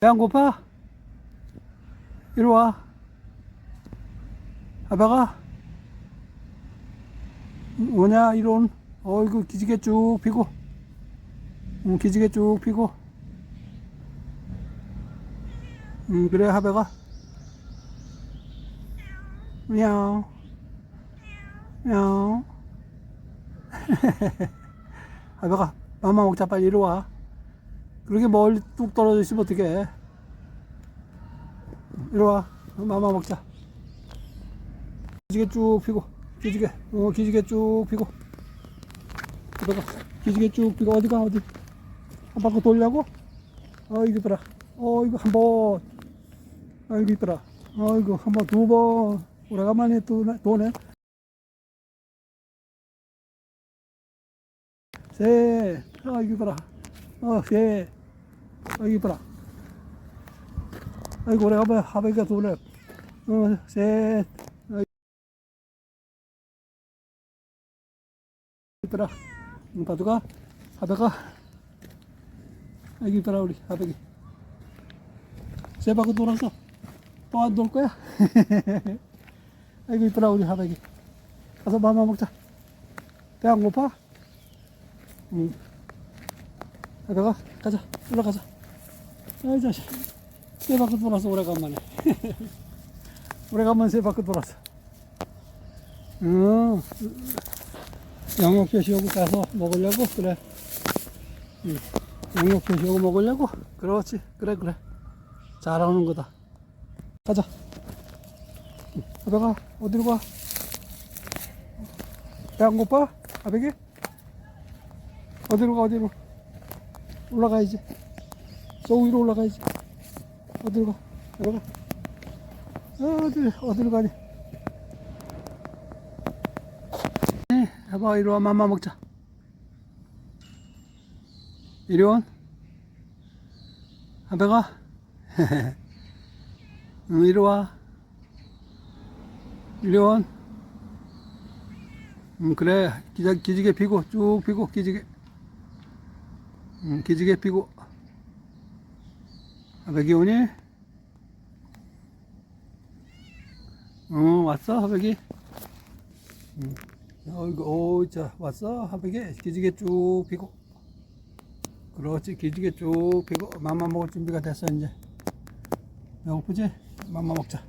배 안 고파? 이리 와. 아빠가. 뭐냐 이런. 어이구 기지개 쭉 피고. 응, 기지개 쭉 피고. 응, 그래 하배가. 미야옹 미야옹 하배가 맘마 먹자 빨리 이리 와 그렇게 멀리 뚝 떨어져 있으면 어떡해? 이리 와. 맘마 먹자. 기지개 쭉 피고 기지개. 어 기지개 쭉 피고. 내가. 기지개 쭉 피고. 어디가 어디? 한 바퀴 돌려고? 어이구 이뻐라. 어이구 한번. 어이구 이뻐라. 어이구 한번 두 번. 오래간만에 또 도네. 셋 어이구 이뻐라. 어 셋 어이구 이뻐라. 아이고 오래간만에 하백이가 도네 어셋. 이쁘라. 응, 바둑아. 하다가 아기 이쁘라 우리 하백이. 세 바퀴 돌아서 또 안 돌 거야? 아이고 이쁘라 우리 하백이. 가서 맘마 먹자. 배 안 고파? 응 하다가 가자. 올라가자 아이 자식. 세 바퀴 돌아서 오래간만에. 오래간만에 세 바퀴 돌아서. 응. 양육 표시하고 가서 먹으려고? 그래. 응. 양육 표시하고 먹으려고? 그렇지. 그래 그래. 잘하는 거다. 가자. 응. 아베가 어디로 가? 배안 고파? 아베게? 어디로 가 어디로? 올라가야지 저 위로 올라가야지. 어디로 가? 아베가? 어디 어디로 가니? 네, 해봐 이리 와 맘마 먹자. 이리 온. 아베가. 응, 이리 와. 이리 온. 응, 그래. 기자, 기지개 피고 쭉 피고 기지개. 응, 기지개 피고 아베기 오니? 응 왔어 하백이 응. 어이구, 오, 자, 왔어? 하백에 기지개 쭉 피고. 그렇지, 기지개 쭉 피고. 맘마 먹을 준비가 됐어, 이제. 배고프지? 맘마 먹자.